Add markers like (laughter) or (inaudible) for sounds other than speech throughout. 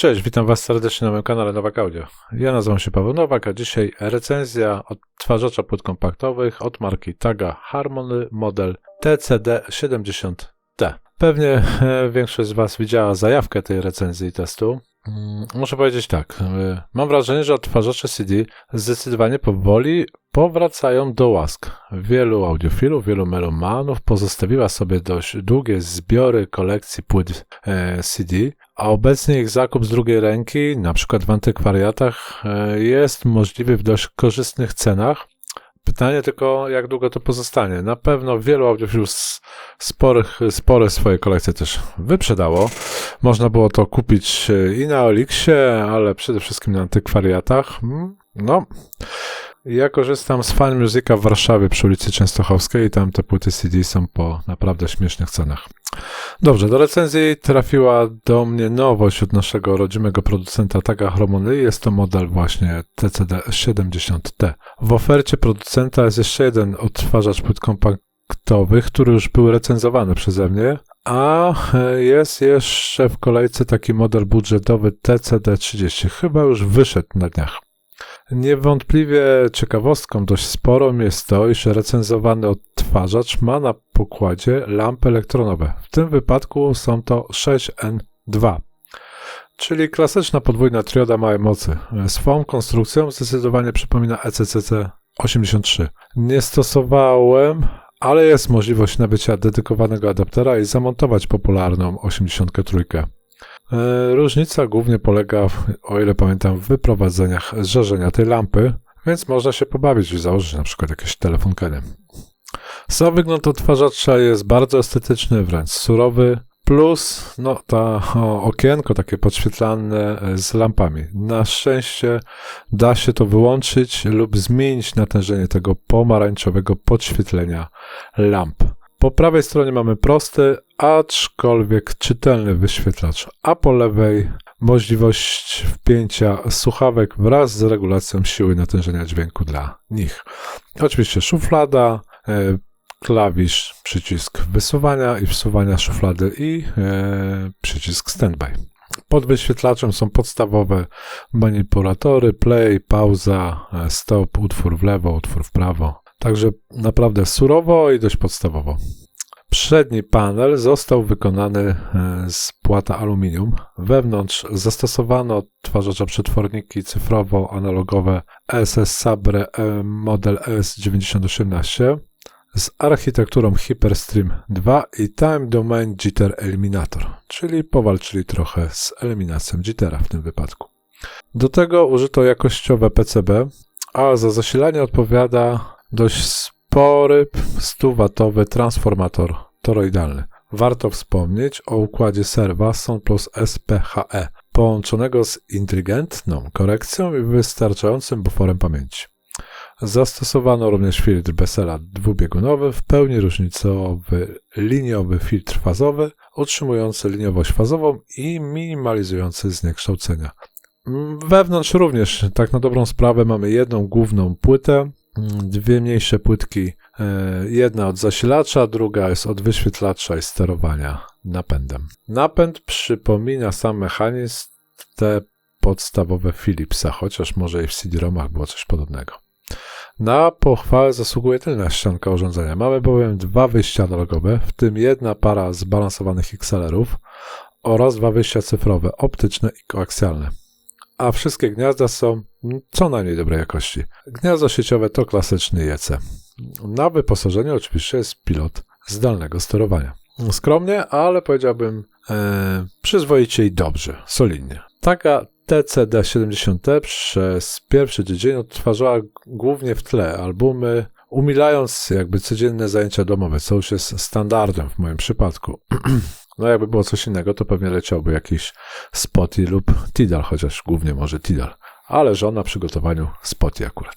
Cześć, witam Was serdecznie na moim kanale Nowak Audio. Ja nazywam się Paweł Nowak, a dzisiaj recenzja odtwarzacza płyt kompaktowych od marki Taga Harmony model TCD70T. Pewnie e, większość z Was widziała zajawkę tej recenzji i testu. Mm, muszę powiedzieć tak, e, mam wrażenie, że odtwarzacze CD zdecydowanie powoli powracają do łask. Wielu audiofilów, wielu melomanów pozostawiła sobie dość długie zbiory kolekcji płyt e, CD, a obecnie ich zakup z drugiej ręki, na przykład w antykwariatach, e, jest możliwy w dość korzystnych cenach. Pytanie tylko, jak długo to pozostanie. Na pewno wielu audiofilów sporych, spore swoje kolekcje też wyprzedało. Można było to kupić e, i na Olixie, ale przede wszystkim na antykwariatach. Hmm, no, ja korzystam z Fan Musica w Warszawie przy ulicy Częstochowskiej i tam te płyty CD są po naprawdę śmiesznych cenach. Dobrze, do recenzji trafiła do mnie nowość od naszego rodzimego producenta Taga Chromony. Jest to model właśnie TCD70T. W ofercie producenta jest jeszcze jeden odtwarzacz płyt kompaktowych, który już był recenzowany przeze mnie, a jest jeszcze w kolejce taki model budżetowy TCD30. Chyba już wyszedł na dniach. Niewątpliwie ciekawostką dość sporą jest to, iż recenzowany odtwarzacz ma na pokładzie lampy elektronowe. W tym wypadku są to 6N2, czyli klasyczna podwójna trioda małej mocy. Swoją konstrukcją zdecydowanie przypomina ECCC 83. Nie stosowałem, ale jest możliwość nabycia dedykowanego adaptera i zamontować popularną 83. E, różnica głównie polega, o ile pamiętam, w wyprowadzeniach zżarzenia tej lampy, więc można się pobawić i założyć na przykład jakiś telefon Kenny. Sam wygląd odtwarzacza jest bardzo estetyczny, wręcz surowy, plus no, to okienko takie podświetlane e, z lampami. Na szczęście da się to wyłączyć lub zmienić natężenie tego pomarańczowego podświetlenia lamp. Po prawej stronie mamy prosty, aczkolwiek czytelny wyświetlacz, a po lewej możliwość wpięcia słuchawek wraz z regulacją siły natężenia dźwięku dla nich. Oczywiście szuflada, e, klawisz, przycisk wysuwania i wsuwania szuflady i e, przycisk standby. Pod wyświetlaczem są podstawowe manipulatory, play, pauza, e, stop, utwór w lewo, utwór w prawo. Także naprawdę surowo i dość podstawowo. Przedni panel został wykonany e, z płata aluminium. Wewnątrz zastosowano odtwarzacza przetworniki cyfrowo-analogowe ESS Sabre e, model ES9018 z architekturą HyperStream 2 i Time Domain Jitter Eliminator, czyli powalczyli trochę z eliminacją jittera w tym wypadku. Do tego użyto jakościowe PCB, a za zasilanie odpowiada dość spory 100-watowy transformator toroidalny. Warto wspomnieć o układzie serwa Son plus SPHE, połączonego z inteligentną korekcją i wystarczającym buforem pamięci. Zastosowano również filtr Bessela dwubiegunowy, w pełni różnicowy liniowy filtr fazowy, utrzymujący liniowość fazową i minimalizujący zniekształcenia. Wewnątrz również, tak na dobrą sprawę, mamy jedną główną płytę, dwie mniejsze płytki, e, jedna od zasilacza, druga jest od wyświetlacza i sterowania napędem. Napęd przypomina sam mechanizm te podstawowe Philipsa, chociaż może i w CD-ROMach było coś podobnego. Na pochwałę zasługuje tylna ścianka urządzenia. Mamy bowiem dwa wyjścia analogowe, w tym jedna para zbalansowanych XLR-ów oraz dwa wyjścia cyfrowe, optyczne i koaksjalne a wszystkie gniazda są co najmniej dobrej jakości. Gniazdo sieciowe to klasyczny JC. Na wyposażeniu oczywiście jest pilot zdalnego sterowania. Skromnie, ale powiedziałbym e, przyzwoicie i dobrze, solidnie. Taka TCD70T przez pierwszy tydzień odtwarzała głównie w tle albumy, umilając jakby codzienne zajęcia domowe, co już jest standardem w moim przypadku. (clears throat) No jakby było coś innego, to pewnie leciałby jakiś Spoty lub Tidal, chociaż głównie może Tidal. Ale żona przygotowaniu Spoty akurat.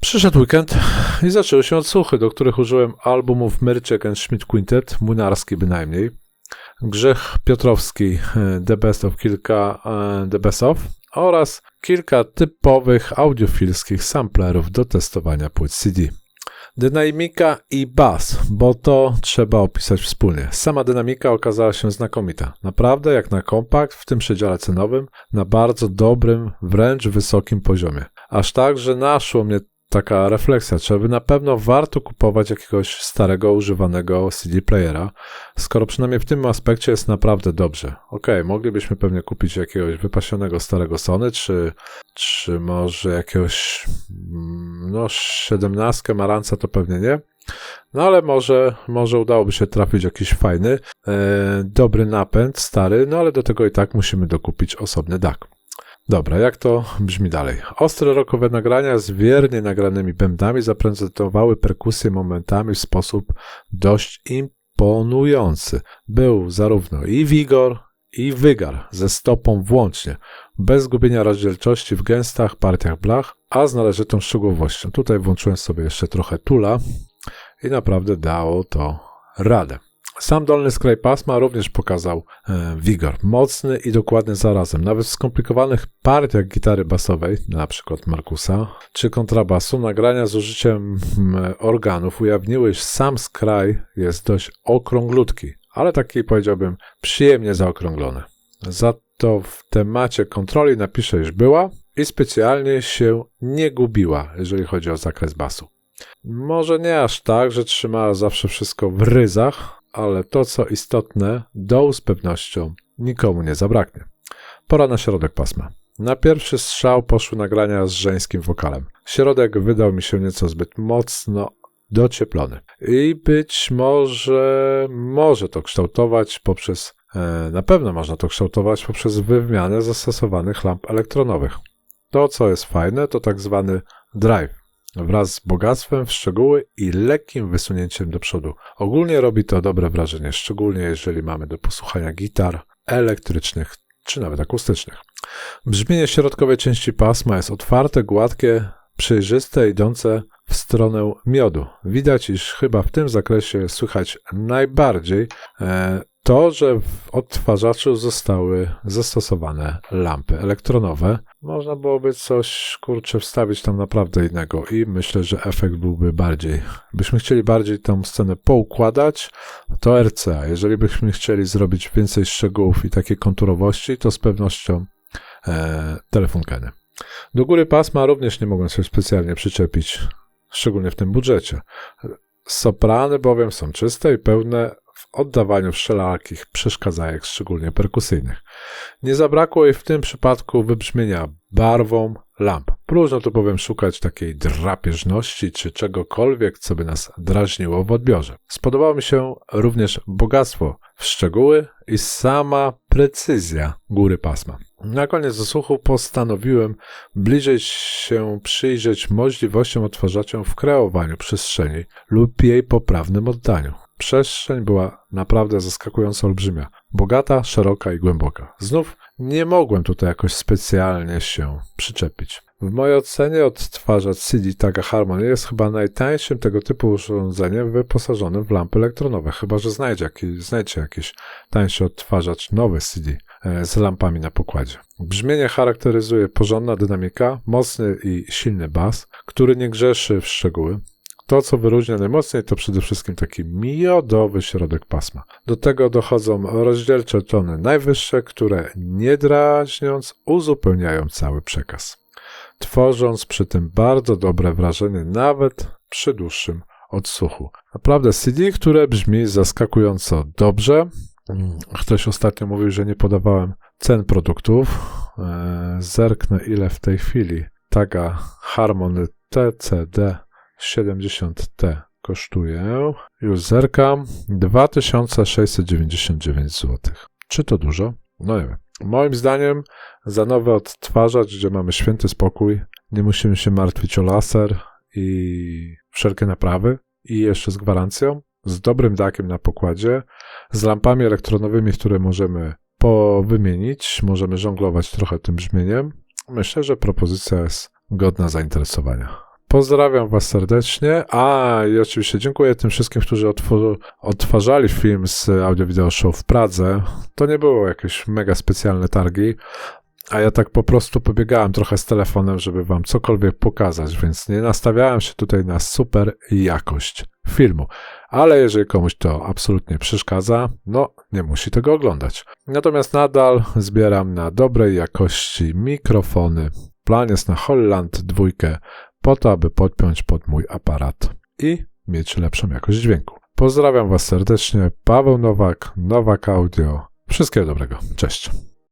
Przyszedł weekend i zaczęły się odsłuchy, do których użyłem albumów Myrczek and Schmidt Quintet, Młynarski bynajmniej, Grzech Piotrowski, e, The Best of kilka e, The Best of oraz kilka typowych audiofilskich samplerów do testowania płyt CD. Dynamika i bas, bo to trzeba opisać wspólnie. Sama dynamika okazała się znakomita. Naprawdę, jak na kompakt w tym przedziale cenowym, na bardzo dobrym, wręcz wysokim poziomie. Aż tak, że naszło mnie taka refleksja, czy by na pewno warto kupować jakiegoś starego, używanego CD playera, skoro przynajmniej w tym aspekcie jest naprawdę dobrze. Ok, moglibyśmy pewnie kupić jakiegoś wypasionego starego Sony, czy, czy może jakiegoś, mm, no, 17 Maranca to pewnie nie, no ale może, może udałoby się trafić jakiś fajny, e, dobry napęd, stary, no ale do tego i tak musimy dokupić osobny DAC. Dobra, jak to brzmi dalej? Ostre rokowe nagrania z wiernie nagranymi bębnami zaprezentowały perkusję momentami w sposób dość imponujący. Był zarówno i wigor, i wygar ze stopą włącznie, bez gubienia rozdzielczości w gęstach partiach blach, a z należytą szczegółowością. Tutaj włączyłem sobie jeszcze trochę tula i naprawdę dało to radę. Sam dolny skraj pasma również pokazał e, wigor, mocny i dokładny zarazem. Nawet w skomplikowanych partiach gitary basowej, na przykład Markusa, czy kontrabasu, nagrania z użyciem mm, organów ujawniły, że sam skraj jest dość okrąglutki, ale taki powiedziałbym przyjemnie zaokrąglony. Za to w temacie kontroli napiszę, iż była i specjalnie się nie gubiła, jeżeli chodzi o zakres basu. Może nie aż tak, że trzymała zawsze wszystko w ryzach, ale to co istotne, dołu z pewnością nikomu nie zabraknie. Pora na środek pasma. Na pierwszy strzał poszły nagrania z żeńskim wokalem. Środek wydał mi się nieco zbyt mocno docieplony. I być może może to kształtować poprzez, e, na pewno można to kształtować poprzez wymianę zastosowanych lamp elektronowych. To, co jest fajne, to tak zwany drive wraz z bogactwem w szczegóły i lekkim wysunięciem do przodu. Ogólnie robi to dobre wrażenie, szczególnie jeżeli mamy do posłuchania gitar elektrycznych czy nawet akustycznych. Brzmienie środkowej części pasma jest otwarte, gładkie, przejrzyste, idące w stronę miodu. Widać, iż chyba w tym zakresie słychać najbardziej e, to, że w odtwarzaczu zostały zastosowane lampy elektronowe, można byłoby coś, kurczę, wstawić tam naprawdę innego i myślę, że efekt byłby bardziej, byśmy chcieli bardziej tą scenę poukładać, to RCA. Jeżeli byśmy chcieli zrobić więcej szczegółów i takiej konturowości, to z pewnością e, telefon Kenny. Do góry pasma również nie mogą się specjalnie przyczepić, szczególnie w tym budżecie. Soprany bowiem są czyste i pełne w oddawaniu wszelakich przeszkadzajek, szczególnie perkusyjnych. Nie zabrakło jej w tym przypadku wybrzmienia barwą lamp. Próżno tu bowiem szukać takiej drapieżności czy czegokolwiek, co by nas drażniło w odbiorze. Spodobało mi się również bogactwo w szczegóły i sama precyzja góry pasma. Na koniec zasłuchu postanowiłem bliżej się przyjrzeć możliwościom odtwarzaczom w kreowaniu przestrzeni lub jej poprawnym oddaniu. Przestrzeń była naprawdę zaskakująco olbrzymia, bogata, szeroka i głęboka. Znów nie mogłem tutaj jakoś specjalnie się przyczepić. W mojej ocenie odtwarzacz CD Taga Harmony jest chyba najtańszym tego typu urządzeniem wyposażonym w lampy elektronowe, chyba że znajdzie jakiś, znajdzie jakiś tańszy odtwarzacz nowy CD e, z lampami na pokładzie. Brzmienie charakteryzuje porządna dynamika, mocny i silny bas, który nie grzeszy w szczegóły, to, co wyróżnia najmocniej, to przede wszystkim taki miodowy środek pasma. Do tego dochodzą rozdzielcze tony najwyższe, które nie drażniąc uzupełniają cały przekaz, tworząc przy tym bardzo dobre wrażenie nawet przy dłuższym odsłuchu. Naprawdę CD, które brzmi zaskakująco dobrze. Ktoś ostatnio mówił, że nie podawałem cen produktów. Eee, zerknę ile w tej chwili taga Harmony TCD 70T kosztuje, już zerkam, 2699 zł. Czy to dużo? No nie wiem. Moim zdaniem za nowy odtwarzacz, gdzie mamy święty spokój, nie musimy się martwić o laser i wszelkie naprawy i jeszcze z gwarancją, z dobrym dakiem na pokładzie, z lampami elektronowymi, które możemy powymienić, możemy żonglować trochę tym brzmieniem. Myślę, że propozycja jest godna zainteresowania. Pozdrawiam Was serdecznie. A i oczywiście dziękuję tym wszystkim, którzy odtwarzali film z Audio Show w Pradze. To nie było jakieś mega specjalne targi, a ja tak po prostu pobiegałem trochę z telefonem, żeby wam cokolwiek pokazać, więc nie nastawiałem się tutaj na super jakość filmu. Ale jeżeli komuś to absolutnie przeszkadza, no nie musi tego oglądać. Natomiast nadal zbieram na dobrej jakości mikrofony. Plan jest na Holland dwójkę po to, aby podpiąć pod mój aparat i mieć lepszą jakość dźwięku. Pozdrawiam Was serdecznie. Paweł Nowak, Nowak Audio. Wszystkiego dobrego. Cześć.